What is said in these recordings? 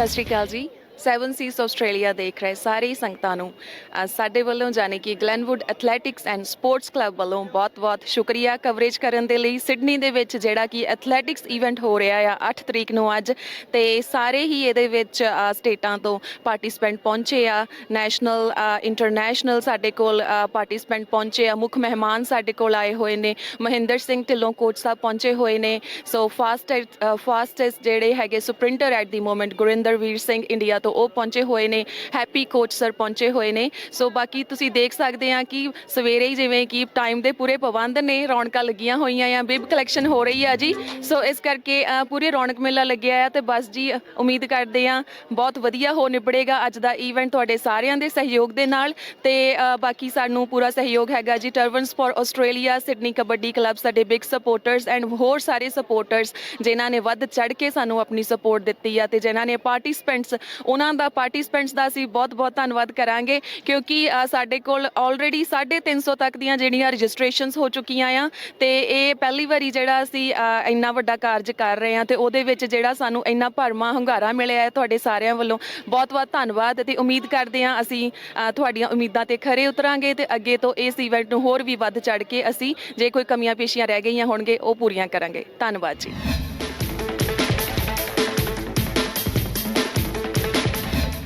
ਸਤਿ ਸ਼੍ਰੀ ਅਕਾਲ ਜੀ। 7 ਸੀਸ ਆਸਟ੍ਰੇਲੀਆ ਦੇਖ ਰਹੇ ਸਾਰੇ ਹੀ ਸੰਗਤਾਂ ਨੂੰ। ਅ, ਸਾਡੇ ਵੱਲੋਂ ਜਾਣੀ ਕਿ Glenwood athletics and sports club ਵੱਲੋਂ ਬਹੁਤ-ਬਹੁਤ ਸ਼ੁਕਰੀਆ ਕਵਰੇਜ ਕਰਨ ਦੇ ਲਈ। ਸਿਡਨੀ ਦੇ ਵਿੱਚ ਜਿਹੜਾ ਕਿ ਐਥਲੈਟਿਕਸ ਇਵੈਂਟ ਹੋ ਰਿਹਾ ਆ 8 ਤਰੀਕ ਨੂੰ ਅੱਜ ਤੇ ਸਾਰੇ ਹੀ ਇਹਦੇ ਵਿੱਚ ਅ, ਸਟੇਟਾਂ ਤੋਂ ਪਾਰਟਿਸਪੈਂਟ ਪਹੁੰਚੇ ਆ। ਨੈਸ਼ਨਲ ਇੰਟਰਨੈਸ਼ਨਲ ਸਾਡੇ ਕੋਲ ਪਾਰਟਿਸਪੈਂਟ ਪਹੁੰਚੇ ਆ। ਮੁੱਖ ਮਹਿਮਾਨ ਸਾਡੇ ਕੋਲ ਆਏ ਹੋਏ ਨੇ। ਮਹਿੰਦਰ ਸਿੰਘ ਢਿੱਲੋਂ ਕੋਚ ਸਾਹਿਬ ਪਹੁੰਚੇ ਹੋਏ ਨੇ। ਸੋ ਫਾਸਟੈਸਟ ਫਾਸਟੈਸਟ ਜਿਹੜੇ ਹੈਗੇ sprinter at the moment Gurinder Veer Singh India ਤੋਂ ਉਹ ਪਹੁੰਚੇ ਹੋਏ ਨੇ ਹੈਪੀ ਕੋਚ ਸਰ ਪਹੁੰਚੇ ਹੋਏ ਨੇ। ਸੋ ਬਾਕੀ ਤੁਸੀਂ ਦੇਖ ਸਕਦੇ ਆ ਕਿ ਸਵੇਰੇ ਹੀ ਜਿਵੇਂ ਕਿ ਟਾਈਮ ਦੇ ਪੂਰੇ ਪਾਬੰਦ ਨੇ ਰੌਣਕਾਂ ਲੱਗੀਆਂ ਹੋਈਆਂ ਆ ਬਿਬ ਕਲੈਕਸ਼ਨ ਹੋ ਰਹੀ ਆ ਜੀ। ਸੋ ਇਸ ਕਰਕੇ ਅ, ਪੂਰੇ ਰੌਣਕ ਮੇਲਾ ਲੱਗਿਆ ਆ ਤੇ ਬਸ ਜੀ ਉਮੀਦ ਕਰਦੇ ਆ ਬਹੁਤ ਵਧੀਆ ਹੋ ਨਿਬੜੇਗਾ ਅੱਜ ਦਾ ਈਵੈਂਟ ਤੁਹਾਡੇ ਸਾਰਿਆਂ ਦੇ ਸਹਿਯੋਗ ਦੇ ਨਾਲ। ਤੇ ਬਾਕੀ ਸਾਨੂੰ ਪੂਰਾ ਸਹਿਯੋਗ ਹੈਗਾ ਜੀ ਟਰਵਨਸ for Australia Sydney kabaddi club ਸਾਡੇ ਬਿਗ ਸਪੋਰਟਰਸ ਐਂਡ ਹੋਰ ਸਾਰੇ ਸਪੋਰਟਰਸ ਜਿਨ੍ਹਾਂ ਨੇ ਵੱਧ ਚੜ ਕੇ ਸਾਨੂੰ ਆਪਣੀ ਸਪੋਰਟ ਦਿੱਤੀ ਆ ਤੇ ਜਿਨ੍ਹਾਂ ਨੇ ਪਾਰਟਿਸਪੈਂਟਸ ਉਹਨਾਂ ਦਾ ਪਾਰਟਿਸਪੈਂਟਸ ਦਾ ਅਸੀਂ ਬਹੁਤ-ਬਹੁਤ ਧੰਨਵਾਦ ਕਰਾਂਗੇ ਕਿਉਂਕਿ ਸਾਡੇ ਕੋਲ ਆਲਰੇਡੀ 350 ਤੱਕ ਦੀਆਂ ਜਿਹੜੀਆਂ ਰਜਿਸਟ੍ਰੇਸ਼ਨਸ ਹੋ ਚੁੱਕੀਆਂ ਆ ਤੇ ਇਹ ਪਹਿਲੀ ਵਾਰੀ ਜਿਹੜਾ ਅਸੀਂ ਇੰਨਾ ਵੱਡਾ ਕਾਰਜ ਕਰ ਰਹੇ ਆ ਤੇ ਉਹਦੇ ਵਿੱਚ ਜਿਹੜਾ ਸਾਨੂੰ ਇੰਨਾ ਭਰਮਾ ਹੰਗਾਰਾ ਮਿਲਿਆ ਹੈ ਤੁਹਾਡੇ ਸਾਰਿਆਂ ਵੱਲੋਂ। ਬਹੁਤ-ਬਹੁਤ ਧੰਨਵਾਦ ਤੇ ਉਮੀਦ ਕਰਦੇ ਆ ਅਸੀਂ ਤੁਹਾਡੀਆਂ ਉਮੀਦਾਂ ਤੇ ਖਰੇ ਉਤਰਾਂਗੇ ਤੇ ਅੱਗੇ ਤੋਂ ਇਸ ਇਵੈਂਟ ਨੂੰ ਹੋਰ ਵੀ ਵੱਧ ਚੜ ਕੇ ਅਸੀਂ ਜੇ ਕੋਈ ਕਮੀਆਂ ਪੇਸ਼ੀਆਂ ਰਹਿ ਗਈਆਂ ਹੋਣਗੇ, ਉਹ ਪੂਰੀਆਂ ਕਰਾਂਗੇ। ਧੰਨਵਾਦ ਜੀ।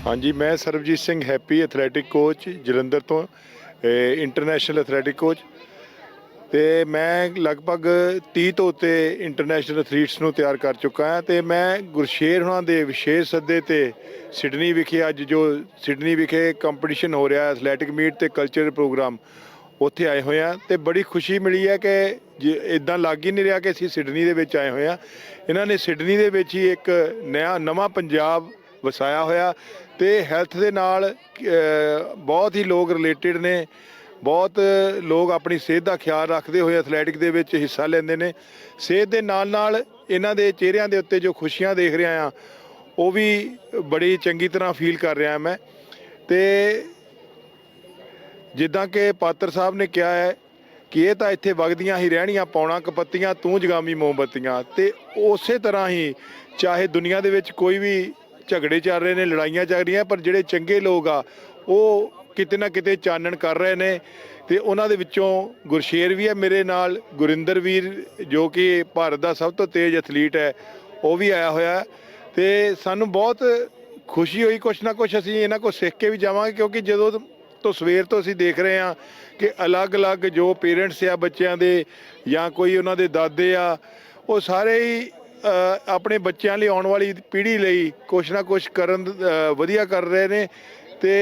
ਹਾਂਜੀ, ਮੈਂ Sarabjit Singh Happy athletic coach, Jalandhar ਤੋਂ ਇੰਟਰਨੈਸ਼ਨਲ ਐਥਲੈਟਿਕ ਕੋਚ। ਤੇ ਮੈਂ ਲਗਭਗ 30 ਤੋਂ ਉੱਤੇ ਇੰਟਰਨੈਸ਼ਨਲ ਐਥਲੀਟਸ ਨੂੰ ਤਿਆਰ ਕਰ ਚੁੱਕਾ ਹਾਂ ਤੇ ਮੈਂ ਗੁਰਸ਼ੇਰ ਹੁਣਾਂ ਦੇ ਵਿਸ਼ੇਸ਼ ਸੱਦੇ ਤੇ ਸਿਡਨੀ ਵਿਖੇ ਅੱਜ ਜੋ ਸਿਡਨੀ ਵਿਖੇ ਕੰਪੀਟੀਸ਼ਨ ਹੋ ਰਿਹਾ ਐਥਲੈਟਿਕ ਮੀਟ ਤੇ ਕਲਚਰਲ ਪ੍ਰੋਗਰਾਮ ਉੱਥੇ ਆਏ ਹੋਏ ਆ ਤੇ ਬੜੀ ਖੁਸ਼ੀ ਮਿਲੀ ਹੈ ਕਿ ਇਦਾਂ ਲੱਗ ਹੀ ਨਹੀਂ ਰਿਹਾ ਕਿ ਅਸੀਂ ਸਿਡਨੀ ਦੇ ਵਿੱਚ ਆਏ ਹੋਏ ਆ ਇਹਨਾਂ ਨੇ ਸਿਡਨੀ ਦੇ ਵਿੱਚ ਹੀ ਇੱਕ ਨया ਨਵਾਂ ਪੰਜਾਬ ਵਸਾਇਆ ਹੋਇਆ ਤੇ ਹੈਲਥ ਦੇ ਨਾਲ ਬਹੁਤ ਹੀ ਲੋਕ ਰਿਲੇਟਡ ਨੇ। ਬਹੁਤ ਲੋਕ ਆਪਣੀ ਸਿਹਤ ਦਾ ਖਿਆਲ ਰੱਖਦੇ ਹੋਏ ਐਥਲੈਟਿਕ ਦੇ ਵਿੱਚ ਹਿੱਸਾ ਲੈਂਦੇ ਨੇ। ਸਿਹਤ ਦੇ ਨਾਲ ਨਾਲ ਇਹਨਾਂ ਦੇ ਚਿਹਰਿਆਂ ਦੇ ਉੱਤੇ ਜੋ ਖੁਸ਼ੀਆਂ ਦੇਖ ਰਿਹਾ ਆ ਉਹ ਵੀ ਬੜੀ ਚੰਗੀ ਤਰ੍ਹਾਂ ਫੀਲ ਕਰ ਰਿਹਾ ਮੈਂ। ਤੇ ਜਿੱਦਾਂ ਕਿ ਪਾਤਰ ਸਾਹਿਬ ਨੇ ਕਿਹਾ ਹੈ ਕਿ ਇਹ ਤਾਂ ਇੱਥੇ ਵਗਦੀਆਂ ਹੀ ਰਹਿਣੀਆਂ, ਪੌਣਾ ਕਪੱਤੀਆਂ ਤੂੰ ਜਗਾਮੀ ਮੋਮਬੱਤੀਆਂ। ਤੇ ਉਸੇ ਤਰ੍ਹਾਂ ਹੀ ਚਾਹੇ ਦੁਨੀਆ ਦੇ ਵਿੱਚ ਕੋਈ ਵੀ ਝਗੜੇ ਚੱਲ ਰਹੇ ਨੇ, ਲੜਾਈਆਂ ਚੱਲ ਰਹੀਆਂ, ਪਰ ਜਿਹੜੇ ਚੰਗੇ ਲੋਕ ਆ, ਉਹ ਕਿਤੇ ਨਾ ਕਿਤੇ ਚਾਨਣ ਕਰ ਰਹੇ ਨੇ ਤੇ ਉਹਨਾਂ ਦੇ ਵਿੱਚੋਂ ਗੁਰਸ਼ੇਰ ਵੀ ਹੈ ਮੇਰੇ ਨਾਲ, ਗੁਰਿੰਦਰ ਵੀਰ ਜੋ ਕਿ ਭਾਰਤ ਦਾ ਸਭ ਤੋਂ ਤੇਜ਼ ਐਥਲੀਟ ਹੈ, ਉਹ ਵੀ ਆਇਆ ਹੋਇਆ ਹੈ ਤੇ ਸਾਨੂੰ ਬਹੁਤ ਖੁਸ਼ੀ ਹੋਈ, ਕੁਛ ਨਾ ਕੁਛ ਅਸੀਂ ਇਹਨਾਂ ਕੋਲ ਸਿੱਖ ਕੇ ਵੀ ਜਾਵਾਂਗੇ, ਕਿਉਂਕਿ ਜਦੋਂ ਤੋਂ ਸਵੇਰ ਤੋਂ ਅਸੀਂ ਦੇਖ ਰਹੇ ਹਾਂ ਕਿ ਅਲੱਗ-ਅਲੱਗ ਜੋ ਪੇਰੈਂਟਸ ਆ ਬੱਚਿਆਂ ਦੇ ਜਾਂ ਕੋਈ ਉਹਨਾਂ ਦੇ ਦਾਦੇ ਆ, ਉਹ ਸਾਰੇ ਹੀ ਆਪਣੇ ਬੱਚਿਆਂ ਲਈ ਆਉਣ ਵਾਲੀ ਪੀੜ੍ਹੀ ਲਈ ਕੁਛ ਨਾ ਕੁਛ ਕਰਨ ਵਧੀਆ ਕਰ ਰਹੇ ਨੇ ਤੇ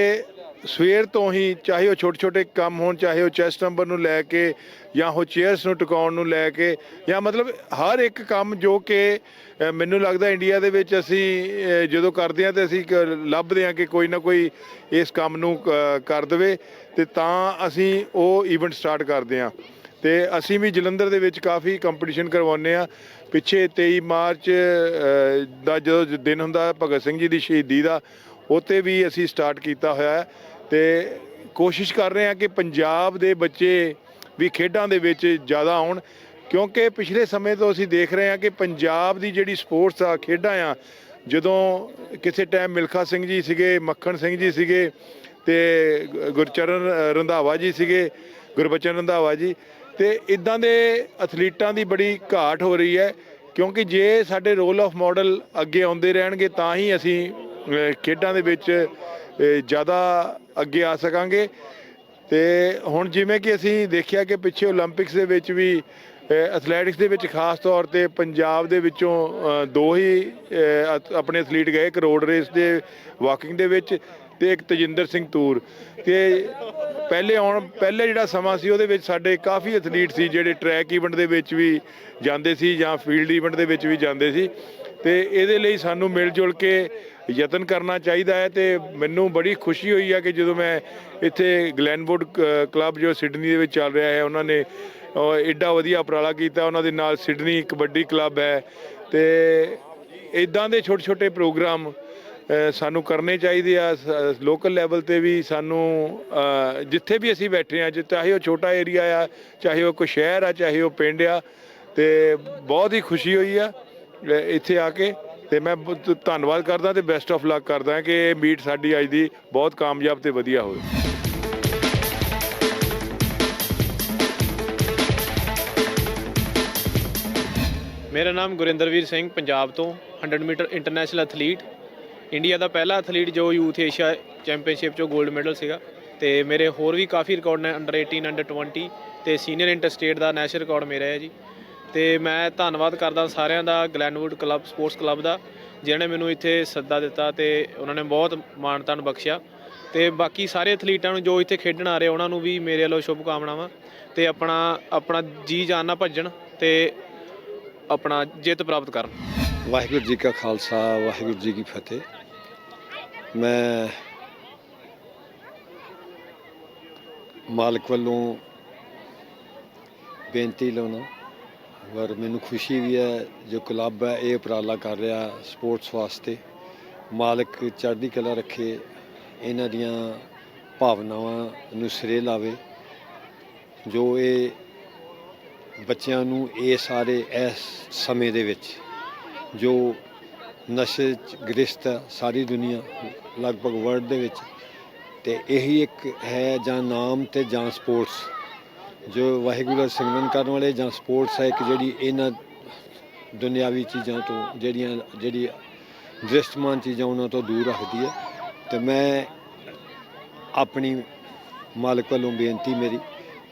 ਸਵੇਰ ਤੋਂ ਹੀ ਚਾਹੇ ਉਹ ਛੋਟੇ ਛੋਟੇ ਕੰਮ ਹੋਣ, ਚਾਹੇ ਉਹ ਚੈਸਟ ਨੰਬਰ ਨੂੰ ਲੈ ਕੇ ਜਾਂ ਉਹ ਚੇਅਰਸ ਨੂੰ ਟਿਕਾਉਣ ਨੂੰ ਲੈ ਕੇ ਜਾਂ ਮਤਲਬ ਹਰ ਇੱਕ ਕੰਮ ਜੋ ਕਿ ਮੈਨੂੰ ਲੱਗਦਾ ਇੰਡੀਆ ਦੇ ਵਿੱਚ ਅਸੀਂ ਜਦੋਂ ਕਰਦੇ ਹਾਂ ਤੇ ਅਸੀਂ ਲੱਭਦੇ ਹਾਂ ਕਿ ਕੋਈ ਨਾ ਕੋਈ ਇਸ ਕੰਮ ਨੂੰ ਕਰ ਦੇਵੇ ਤੇ ਤਾਂ ਅਸੀਂ ਉਹ ਇਵੈਂਟ ਸਟਾਰਟ ਕਰਦੇ ਹਾਂ। ਤੇ ਅਸੀਂ ਵੀ ਜਲੰਧਰ ਦੇ ਵਿੱਚ ਕਾਫੀ ਕੰਪੀਟੀਸ਼ਨ ਕਰਵਾਉਂਦੇ ਆ ਪਿੱਛੇ 23 ਮਾਰਚ ਦਾ ਜਦੋਂ ਦਿਨ ਹੁੰਦਾ, ਭਗਤ ਸਿੰਘ ਜੀ ਦੀ ਸ਼ਹੀਦੀ ਦਾ ਉੱਤੇ ਵੀ ਅਸੀਂ ਸਟਾਰਟ ਕੀਤਾ ਹੋਇਆ ਹੈ। ਤੇ ਕੋਸ਼ਿਸ਼ ਕਰ ਰਹੇ ਹਾਂ ਕਿ ਪੰਜਾਬ ਦੇ ਬੱਚੇ ਵੀ ਖੇਡਾਂ ਦੇ ਵਿੱਚ ਜ਼ਿਆਦਾ ਆਉਣ, ਕਿਉਂਕਿ ਪਿਛਲੇ ਸਮੇਂ ਤੋਂ ਅਸੀਂ ਦੇਖ ਰਹੇ ਹਾਂ ਕਿ ਪੰਜਾਬ ਦੀ ਜਿਹੜੀ ਸਪੋਰਟਸ ਆ, ਖੇਡਾਂ ਆ, ਜਦੋਂ ਕਿਸੇ ਟਾਈਮ ਮਿਲਖਾ ਸਿੰਘ ਜੀ ਸੀਗੇ, ਮੱਖਣ ਸਿੰਘ ਜੀ ਸੀਗੇ ਤੇ ਗੁ- ਗੁਰਚਰਨ ਰੰਧਾਵਾ ਜੀ ਸੀਗੇ, ਗੁਰਬਚਨ ਰੰਧਾਵਾ ਜੀ ਤੇ ਇਦਾਂ ਦੇ ਐਥਲੀਟਾਂ ਦੀ ਬੜੀ ਘਾਟ ਹੋ ਰਹੀ ਹੈ, ਕਿਉਂਕਿ ਜੇ ਸਾਡੇ ਰੋਲ ਆਫ ਮਾਡਲ ਅੱਗੇ ਆਉਂਦੇ ਰਹਿਣਗੇ, ਤਾਂ ਹੀ ਅਸੀਂ ਖੇਡਾਂ ਦੇ ਵਿੱਚ ਜ਼ਿਆਦਾ ਅੱਗੇ ਆ ਸਕਾਂਗੇ। ਤੇ ਹੁਣ ਜਿਵੇਂ ਕਿ ਅਸੀਂ ਦੇਖਿਆ ਕਿ ਪਿੱਛੇ 올림픽ਸ ਦੇ ਵਿੱਚ ਵੀ ਐਥਲੈਟਿਕਸ ਦੇ ਵਿੱਚ ਖਾਸ ਤੌਰ ਤੇ ਪੰਜਾਬ ਦੇ ਵਿੱਚੋਂ ਦੋ ਹੀ ਆਪਣੇ ਐਥਲੀਟ ਗਏ, ਇੱਕ ਰੋਡ ਰੇਸ ਦੇ ਵਾਕਿੰਗ ਦੇ ਵਿੱਚ। ਤੇ ਇੱਕ ਤਜਿੰਦਰ ਸਿੰਘ ਤੂਰ ਤੇ ਪਹਿਲੇ ਆਉਣ ਪਹਿਲੇ ਜਿਹੜਾ ਸਮਾਂ ਸੀ ਉਹਦੇ ਵਿੱਚ ਸਾਡੇ ਕਾਫੀ ਐਥਲੀਟ ਸੀ ਜਿਹੜੇ ਟਰੈਕ ਇਵੈਂਟ ਦੇ ਵਿੱਚ ਵੀ ਜਾਂਦੇ ਸੀ ਜਾਂ ਫੀਲਡ ਇਵੈਂਟ ਦੇ ਵਿੱਚ ਵੀ ਜਾਂਦੇ ਸੀ ਤੇ ਇਹਦੇ ਲਈ ਸਾਨੂੰ ਮਿਲ ਜੁਲ ਕੇ ਯਤਨ ਕਰਨਾ ਚਾਹੀਦਾ ਹੈ ਤੇ ਮੈਨੂੰ ਬੜੀ ਖੁਸ਼ੀ ਹੋਈ ਹੈ ਕਿ ਜਦੋਂ ਮੈਂ ਇੱਥੇ ਗਲੈਨਵੁੱਡ ਕ- ਕਲੱਬ ਜੋ ਸਿਡਨੀ ਦੇ ਵਿੱਚ ਚੱਲ ਰਿਹਾ ਹੈ ਉਹਨਾਂ ਨੇ ਅਹ, ਐਡਾ ਵਧੀਆ ਉਪਰਾਲਾ ਕੀਤਾ ਉਹਨਾਂ ਦੇ ਨਾਲ ਸਿਡਨੀ ਕਬੱਡੀ ਕਲੱਬ ਹੈ ਤੇ ਇਦਾਂ ਦੇ ਛੋਟੇ ਛੋਟੇ ਪ੍ਰੋਗਰਾਮ ਸਾਨੂੰ ਕਰਨੇ ਚਾਹੀਦੇ ਆ ਲੋਕਲ ਲੈਵਲ ਤੇ ਵੀ ਸਾਨੂੰ ਜਿੱਥੇ ਵੀ ਅਸੀਂ ਬੈਠੇ ਆ ਚਾਹੇ ਉਹ ਛੋਟਾ ਏਰੀਆ ਆ, ਚਾਹੇ ਉਹ ਕੋਈ ਸ਼ਹਿਰ ਆ, ਚਾਹੇ ਉਹ ਪਿੰਡ ਆ, ਤੇ ਬਹੁਤ ਹੀ ਖੁਸ਼ੀ ਹੋਈ ਆ ਇੱਥੇ ਆ ਕੇ, ਤੇ ਮੈਂ ਧੰਨਵਾਦ ਕਰਦਾ ਤੇ ਬੈਸਟ ਆਫ ਲੱਕ ਕਰਦਾ ਕਿ ਇਹ ਮੀਟ ਸਾਡੀ ਅੱਜ ਦੀ ਬਹੁਤ ਕਾਮਯਾਬ ਤੇ ਵਧੀਆ ਹੋਵੇ ਮੇਰਾ ਨਾਮ ਗੁਰਿੰਦਰਵੀਰ ਸਿੰਘ, ਪੰਜਾਬ ਤੋਂ 100 ਮੀਟਰ ਇੰਟਰਨੈਸ਼ਨਲ ਐਥਲੀਟ ਇੰਡੀਆ ਦਾ ਪਹਿਲਾ ਐਥਲੀਟ ਜੋ ਯੂਥ ਏਸ਼ੀਆ ਚੈਂਪੀਅਨਸ਼ਿਪ 'ਚੋਂ 골ਡ ਮੈਡਲ ਸੀਗਾ ਤੇ ਮੇਰੇ ਹੋਰ ਵੀ ਕਾਫੀ ਰਿਕਾਰਡ ਨੇ ਅੰਡਰ 18 ਅੰਡਰ 20 ਤੇ ਸੀਨੀਅਰ ਇੰਟਰ ਸਟੇਟ ਦਾ ਨੈਸ਼ਨਲ ਰਿਕਾਰਡ ਮੇਰਾ ਹੈ ਜੀ। ਤੇ ਮੈਂ ਧੰਨਵਾਦ ਕਰਦਾ ਸਾਰਿਆਂ ਦਾ ਗਲੈਨਵੁੱਡ ਕਲੱਬ ਸਪੋਰਟਸ ਕਲੱਬ ਦਾ, ਜਿਨ੍ਹਾਂ ਨੇ ਮੈਨੂੰ ਇੱਥੇ ਸੱਦਾ ਦਿੱਤਾ ਤੇ ਉਹਨਾਂ ਨੇ ਬਹੁਤ ਮਾਣ ਤਾਣ ਬਖਸ਼ਿਆ। ਤੇ ਬਾਕੀ ਸਾਰੇ ਐਥਲੀਟਾਂ ਨੂੰ ਜੋ ਇੱਥੇ ਖੇਡਣ ਆ ਰਹੇ, ਉਹਨਾਂ ਨੂੰ ਵੀ ਮੇਰੇ ਵੱਲੋਂ ਸ਼ੁਭ ਕਾਮਨਾਵਾਂ ਤੇ ਆਪਣਾ ਆਪਣਾ ਜੀ ਜਾਨ ਨਾਲ ਭੱਜਣ ਤੇ ਆਪਣਾ ਜਿੱਤ ਪ੍ਰਾਪਤ ਕਰਨ। ਵਾਹਿਗੁਰੂ ਜੀ ਕਾ ਖਾਲਸਾ, ਵਾਹਿਗੁਰੂ ਜੀ ਕੀ ਫਤਿਹ। ਮੈਂ ਮਾਲਕ ਵੱਲੋਂ ਬੇਨਤੀ ਲਾਉਣਾ ਔਰ ਮੈਨੂੰ ਖੁਸ਼ੀ ਵੀ ਹੈ ਜੋ ਕਲੱਬ ਹੈ, ਇਹ ਉਪਰਾਲਾ ਕਰ ਰਿਹਾ ਸਪੋਰਟਸ ਵਾਸਤੇ। ਮਾਲਕ ਚੜ੍ਹਦੀ ਕਲਾ ਰੱਖੇ, ਇਹਨਾਂ ਦੀਆਂ ਭਾਵਨਾਵਾਂ ਨੂੰ ਸਿਰੇ ਲਾਵੇ, ਜੋ ਇਹ ਬੱਚਿਆਂ ਨੂੰ ਇਹ ਸਾਰੇ ਇਸ ਸਮੇਂ ਦੇ ਵਿੱਚ ਜੋ ਨਸ਼ੇ ਚ ਗ੍ਰਸਤ ਹੈ ਸਾਰੀ ਦੁਨੀਆ, ਲਗਭਗ ਵਰਲਡ ਦੇ ਵਿੱਚ। ਤੇ ਇਹੀ ਇੱਕ ਹੈ ਜਾਂ ਨਾਮ ਤੇ ਜਾਂ ਸਪੋਰਟਸ ਜੋ ਵਾਹਿਗੁਰੂ ਦਾ ਸਿਮਰਨ ਕਰਨ ਵਾਲੇ ਜਾਂ ਸਪੋਰਟਸ ਹੈ ਇੱਕ ਜਿਹੜੀ ਇਹਨਾਂ ਦੁਨਿਆਵੀ ਚੀਜ਼ਾਂ ਤੋਂ, ਜਿਹੜੀਆਂ, ਜਿਹੜੀ ਦ੍ਰਿਸ਼ਟਮਾਨ ਚੀਜ਼ਾਂ ਉਹਨਾਂ ਤੋਂ ਦੂਰ ਰੱਖਦੀ ਹੈ। ਤੇ ਮੈਂ ਆਪਣੀ ਮਾਲਕ ਵੱਲੋਂ ਬੇਨਤੀ ਮੇਰੀ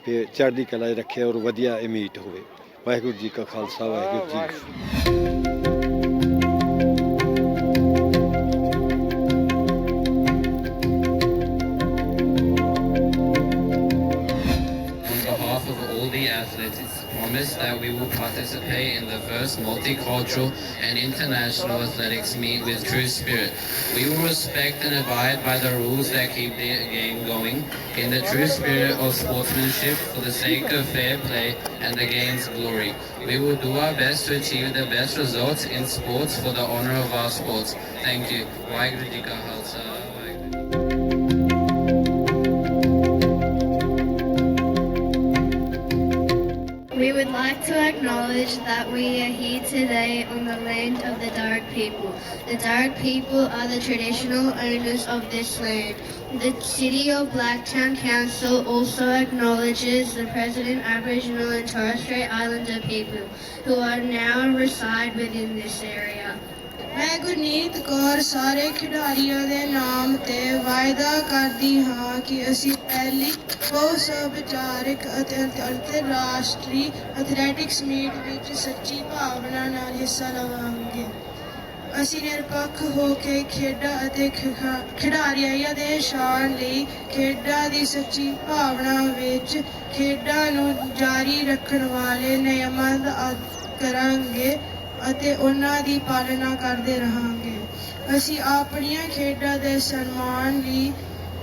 ਕਿ ਚੜ੍ਹਦੀ ਕਲਾ 'ਚ ਰੱਖੇ ਔਰ ਵਧੀਆ ਇਹ ਹੋਵੇ। ਵਾਹਿਗੁਰੂ ਜੀ ਕਾ Khalsa, Waheguru ji it's promised that we will participate in the first multicultural and international athletics meet with true spirit. We will respect and abide by the rules that keep the game going in the true spirit of sportsmanship for the sake of fair play and the game's glory. We will do our best to achieve the best results in sports for the honor of our sports. Thank you. Waheguru Ji acknowledge that we are here today on the land of the Darug people. The Darug people are the traditional owners of this land. The City of Blacktown Council also acknowledges the President Aboriginal and Torres Strait Islander people who are now reside within this area. ਮੈਂ ਗੁਰਨੀਤ ਕੌਰ, ਸਾਰੇ ਖਿਡਾਰੀਆਂ ਦੇ ਨਾਮ ਤੇ ਵਾਅਦਾ ਕਰਦੀ ਹਾਂ ਕਿ ਅਸੀਂ ਪਹਿਲੀ ਬਹੁ ਵਿਚਾਰਕ ਅਤੇ, ਅੰਤਰਰਾਸ਼ਟਰੀ ਐਥਲੈਟਿਕਸ ਮੀਟ ਵਿੱਚ ਸੱਚੀ ਭਾਵਨਾ ਨਾਲ ਹਿੱਸਾ ਲਵਾਂਗੇ। ਅਸੀਂ ਨਿਰਪੱਖ ਹੋ ਕੇ ਖੇਡਾਂ ਅਤੇ ਖਿਖਾ- ਖਿਡਾਰੀਆਂ ਦੇ ਸ਼ਾਨ ਲਈ ਖੇਡਾਂ ਦੀ ਸੱਚੀ ਭਾਵਨਾ ਵਿੱਚ ਖੇਡਾਂ ਨੂੰ ਜਾਰੀ ਰੱਖਣ ਵਾਲੇ ਨਿਯਮਾਂ ਦਾ ਕਰਾਂਗੇ। ਅਤੇ ਉਹਨਾਂ ਦੀ ਪਾਲਣਾ ਕਰਦੇ ਰਹਾਂਗੇ ਅਸੀਂ ਆਪਣੀਆਂ ਖੇਡਾਂ ਦੇ ਸਨਮਾਨ ਲਈ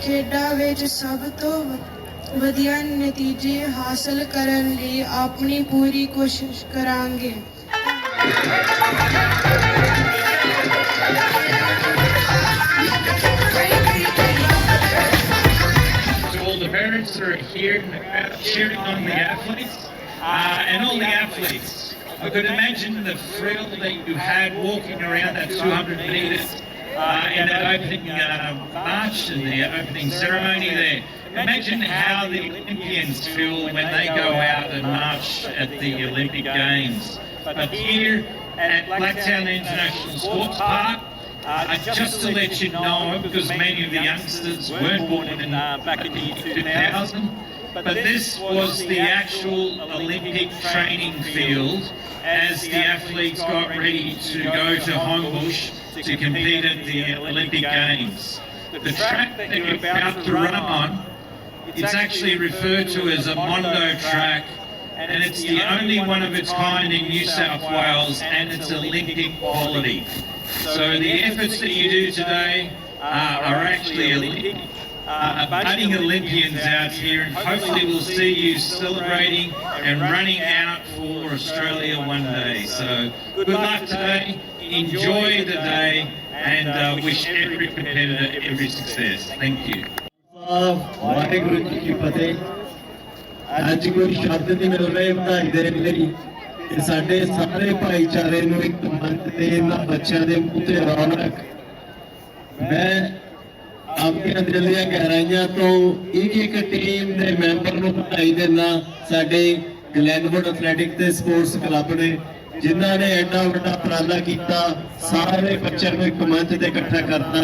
ਖੇਡਾਂ ਵਿੱਚ ਸਭ ਤੋਂ ਵਧੀਆ ਨਤੀਜੇ ਹਾਸਲ ਕਰਨ ਲਈ ਆਪਣੀ ਪੂਰੀ ਕੋਸ਼ਿਸ਼ ਕਰਾਂਗੇ All the parents are here sharing on the athletes uh, and all the athletes. I could imagine the thrill that you had walking around that 200 metres uh, in that opening uh, march and the opening ceremony there. Imagine how the Olympians feel when they go out and march at the Olympic Games. But here at Blacktown International Sports Park, uh, just to let you know, because many of the youngsters weren't born in uh, back in the year 2000, but this was the actual Olympic training field as the athletes got ready to go to Homebush to compete at the Olympic Games. The track that you're about to run on, it's actually referred to as a Mondo track and it's the only one of its kind in New South Wales, and it's Olympic quality. So the efforts that you do today uh, are actually Olympic Uh, budding Olympians out here, and hopefully we'll see you celebrating and running out for Australia one day. So good luck today, enjoy the day, and uh, wish every competitor every success. Thank you. Waheguru ji ਕੀ ਫਤਿਹ ਅੱਜ ਕੋਈ ਸ਼ਬਦ ਨਹੀਂ ਮਿਲ ਰਹੇ ਵਧਾਈ ਦੇ ਲਈ ਕਿ ਸਾਡੇ ਸਾਰੇ ਭਾਈਚਾਰੇ ਨੂੰ ਇੱਕ ਮੰਚ ਤੇ ਇਹਨਾਂ ਬੱਚਿਆਂ ਦੇ ਮੂੰਹ ਤੇ ਰੌਣਕ ਮੈਂ ਆਪਣੀਆਂ ਦਿਲ ਦੀਆਂ ਗਹਿਰਾਈਆਂ ਤੋਂ ਇੱਕ ਇੱਕ ਟੀਮ ਦੇ ਮੈਂਬਰ ਨੂੰ ਵਧਾਈ ਦਿੰਦਾ ਸਾਡੇ ਗਲੈਨਵੁੱਡ ਐਥਲੈਟਿਕ ਤੇ ਸਪੋਰਟਸ ਕਲੱਬ ਨੇ, ਜਿਨ੍ਹਾਂ ਨੇ ਐਡਾ ਵੱਡਾ ਉਪਰਾਲਾ ਕੀਤਾ, ਸਾਰੇ ਬੱਚਿਆਂ ਨੂੰ ਇੱਕ ਮੰਚ ਤੇ ਇਕੱਠਾ ਕਰਤਾ।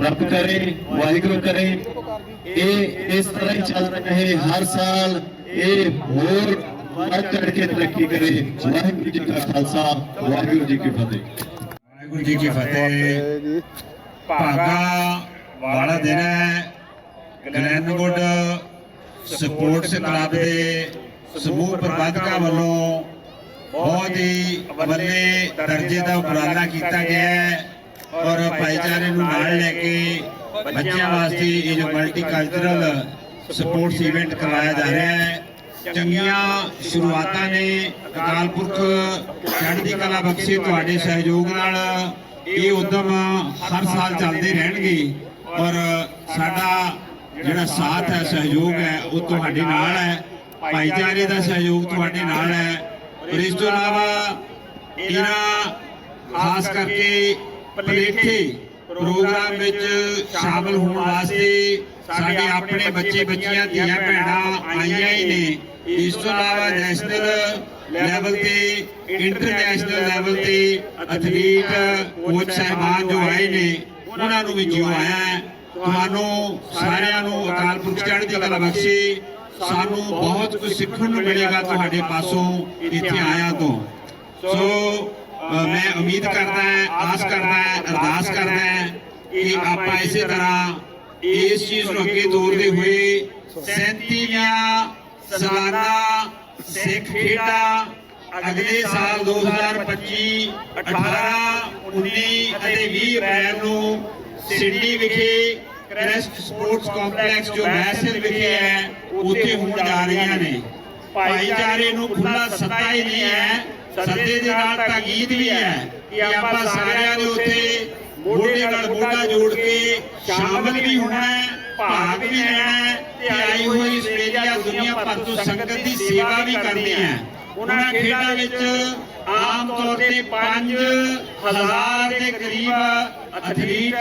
ਰੱਬ ਕਰੇ, ਵਾਹਿਗੁਰੂ ਕਰੇ। ਇਹ ਇਸ ਤਰ੍ਹਾਂ ਹੀ ਚੱਲਦਾ ਰਹੇ ਹਰ ਸਾਲ ਇਹ ਹੋਰ ਵੱਧ ਚੜ ਕੇ ਤਰੱਕੀ ਕਰੇ। ਵਾਹਿਗੁਰੂ ਜੀ ਕਾ ਖਾਲਸਾ, ਵਾਹਿਗੁਰੂ ਜੀ ਕੀ ਫਤਿਹ। ਵਾਹਿਗੁਰੂ ਜੀ ਕੀ ਫਤਿਹ। ਭਾਗਾ ਵਾਲਾ ਦਿਨ ਹੈ। ਗਲੈਨਵੁੱਡ ਸਪੋਰਟਸ ਕਲੱਬ ਦੇ ਸਮੂਹ ਪ੍ਰਬੰਧਕਾਂ ਵੱਲੋਂ ਬਹੁਤ ਹੀ ਵੱਲੇ ਦਰਜੇ ਦਾ ਉਪਰਾਲਾ ਕੀਤਾ ਗਿਆ ਹੈ ਔਰ ਭਾਈਚਾਰੇ ਨੂੰ ਨਾਲ ਲੈ ਕੇ ਬੱਚਿਆਂ ਵਾਸਤੇ ਇਹ ਜੋ ਮਲਟੀਕਲਚਰਲ ਸਪੋਰਟਸ ਇਵੈਂਟ ਕਰਵਾਇਆ ਜਾ ਰਿਹਾ ਹੈ। ਚੰਗੀਆਂ ਸ਼ੁਰੂਆਤਾਂ ਨੇ ਅਕਾਲ ਪੁਰਖ ਚੜ੍ਹਦੀ ਕਲਾ ਬਖਸ਼ੇ ਤੁਹਾਡੇ ਸਹਿਯੋਗ ਨਾਲ ਇਹ ਉਦਮ ਹਰ ਸਾਲ ਚੱਲਦੇ ਰਹਿਣਗੇ। ਔਰ ਸਾਡਾ ਜਿਹੜਾ ਸਾਥ ਹੈ, ਸਹਿਯੋਗ ਹੈ, ਉਹ ਤੁਹਾਡੇ ਨਾਲ ਹੈ। ਭਾਈਚਾਰੇ ਦਾ ਸਹਿਯੋਗ ਤੁਹਾਡੇ ਨਾਲ ਹੈ। ਔਰ ਇਸ ਤੋਂ ਇਲਾਵਾ ਇਹਨਾਂ ਖਾਸ ਕਰਕੇ ਪਲੇਠੇ ਪ੍ਰੋਗਰਾਮ ਵਿੱਚ ਸ਼ਾਮਲ ਹੋਣ ਵਾਸਤੇ ਸਾਡੇ ਆਪਣੇ ਬੱਚੇ ਬੱਚੀਆਂ ਦੀਆਂ ਭੈਣਾਂ ਆਈਆਂ ਹੀ ਨੇ। ਇਸ ਤੋਂ ਇਲਾਵਾ ਨੈਸ਼ਨਲ ਲੈਵਲ ਤੇ ਇੰਟਰਨੈਸ਼ਨਲ ਲੈਵਲ ਤੇ ਐਥਲੀਟ ਕੋਚ ਸਹਿਬਾਨ ਜੋ ਆਏ ਨੇ ਉਹਨਾਂ ਨੂੰ ਵੀ ਜਿਉ ਆਇਆ ਤੁਹਾਨੂੰ ਸਾਰਿਆਂ ਨੂੰ ਅਕਾਲ ਪੁਰਖ ਚੜ੍ਹਦੀ ਕਲਾ ਬਖਸ਼ੇ। ਸਾਨੂੰ ਬਹੁਤ ਕੁਝ ਸਿੱਖਣ ਨੂੰ ਮਿਲੇਗਾ ਤੁਹਾਡੇ ਪਾਸੋਂ ਇੱਥੇ ਆਇਆ ਤੋਂ। ਸੋ ਮੈਂ ਉਮੀਦ ਕਰਦਾ ਆਸ ਕਰਦਾ ਹਾਂ, ਅਰਦਾਸ ਕਰਦਾ ਹਾਂ ਕਿ ਆਪਾਂ ਇਸੇ ਤਰ੍ਹਾਂ ਇਸ ਚੀਜ਼ ਨੂੰ ਅੱਗੇ ਤੋਰਦੇ ਹੋਏ 37ਵੀਆਂ ਸਾਲਾਨਾ, ਸਿੱਖ ਖੇਡਾਂ ਅਗਲੇ ਸਾਲ 2025 18 19 ਅਤੇ 20 ਅਪ੍ਰੈਲ ਨੂੰ ਸਿਡਨੀ ਵਿਖੇ ਕ੍ਰੈਸਟ ਸਪੋਰਟਸ ਕੰਪਲੈਕਸ ਜੋ ਮੈਸਲ ਵਿਖੇ ਹੈ, ਉੱਥੇ ਹੋਣ ਜਾ ਰਹੀਆਂ ਨੇ। ਭਾਈਚਾਰੇ ਨੂੰ ਖੁੱਲਾ ਸੱਦਾ ਹੀ ਨਹੀਂ ਹੈ, ਸੱਦੇ ਦੇ ਨਾਲ ਤਾਂ ਵੀ ਹੈ ਕਿ ਆਪਾਂ ਸਾਰਿਆਂ ਨੇ ਉੱਥੇ ਮੋਢੇ ਨਾਲ ਮੋਢਾ ਜੋੜ ਕੇ ਸ਼ਾਮਲ ਵੀ ਹੋਣਾ ਹੈ, ਭਾਗ ਵੀ ਲੈਣਾ ਹੈ ਤੇ ਆਈ ਹੋਈ ਆਸਟ੍ਰੇਲੀਆ ਦੁਨੀਆ ਭਰ ਤੋਂ ਸੰਗਤ ਦੀ ਸੇਵਾ ਵੀ ਕਰਨੀ ਹੈ ਉਹਨਾਂ ਖੇਡਾਂ ਵਿੱਚ ਆਮ ਤੌਰ ਤੇ 5000 ਦੇ ਕਰੀਬ ਐਥਲੀਟ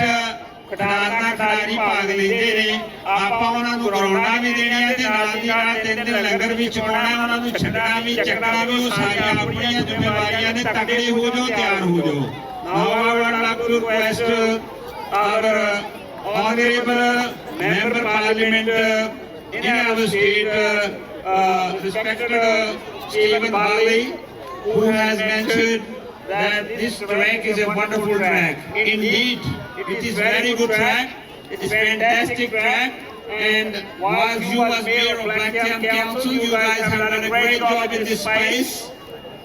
ਖਿਡਾਰਨਾ ਖਿਡਾਰੀ ਭਾਗ ਲੈਂਦੇ ਨੇ। ਆਪਾਂ ਉਹਨਾਂ ਨੂੰ ਗਰਾਊਂਡਾਂ ਵੀ ਦੇਣੀਆਂ ਤੇ ਨਾਲ ਦੀ ਨਾਲ ਤਿੰਨ ਦਿਨ ਲੰਗਰ ਵੀ ਚਕਾਉਣਾ ਹੈ, ਉਹਨਾਂ ਨੂੰ ਛੱਡਣਾ ਵੀ ਚੱਕਣਾ ਵੀ ਉਹ ਸਾਰੀਆਂ ਆਪਣੀਆਂ ਜ਼ਿੰਮੇਵਾਰੀਆਂ ਨੇ। ਤਕੜੇ ਹੋ ਜਾਓ ਤਿਆਰ ਹੋ ਜਾਓ। Now I would like to request our honorable member parliament uh, Stephen Barley, who has mentioned that this track is a wonderful track. Indeed, it is very good track. It's fantastic track. And while you as mayor of Blacktown Council, you guys have done a great job in this space.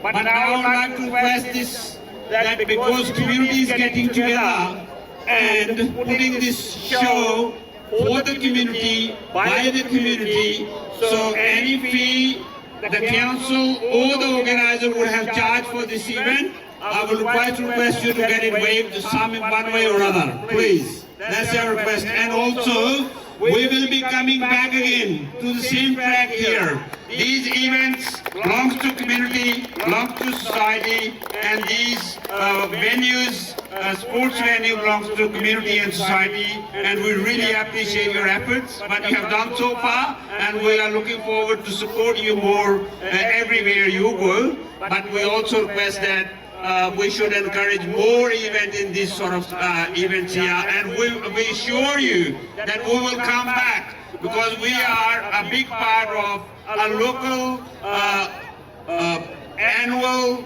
But I would like to request this, that because community is getting together and putting this show for the community, by the community, so any fee the council or the organizer would have charged for this event, I would quite request you to get it waived some in one way or other, please. That's our request. And also, we will be coming back again to the same track here. These events belong to community, belong to society, and these uh, venues, uh, sports venue belongs to community and society, and we really appreciate your efforts, what you have done so far, and we are looking forward to support you more uh, everywhere you go. But we also request that uh, we should encourage more event in this sort of uh, events here, and we, we assure you that we will come back because we are a big part of a local uh, uh, annual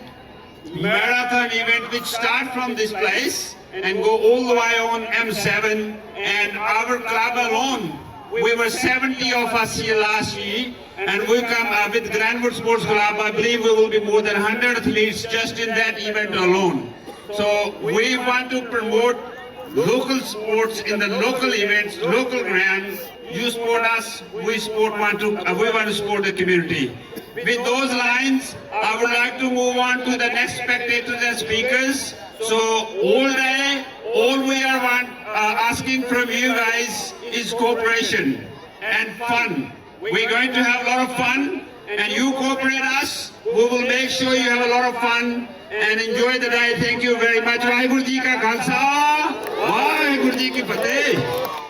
marathon event which start from this place and go all the way on M7 and our club alone. We were 70 of us here last year and we come uh, with Grandwood Sports Club. I believe we will be more than 100 athletes just in that event alone. So we want to promote local sports in the local events, local grounds you support us, we support want to, uh, we want to support the community. With those lines, I would like to move on to the next spectators and speakers. So all day, all we are want, uh, asking from you guys is cooperation and fun. We're going to have a lot of fun, and you cooperate us, we will make sure you have a lot of fun and enjoy the day. Thank you very much. Vaheguru Ji ka Khalsa, Vaheguru Ji ki Fateh.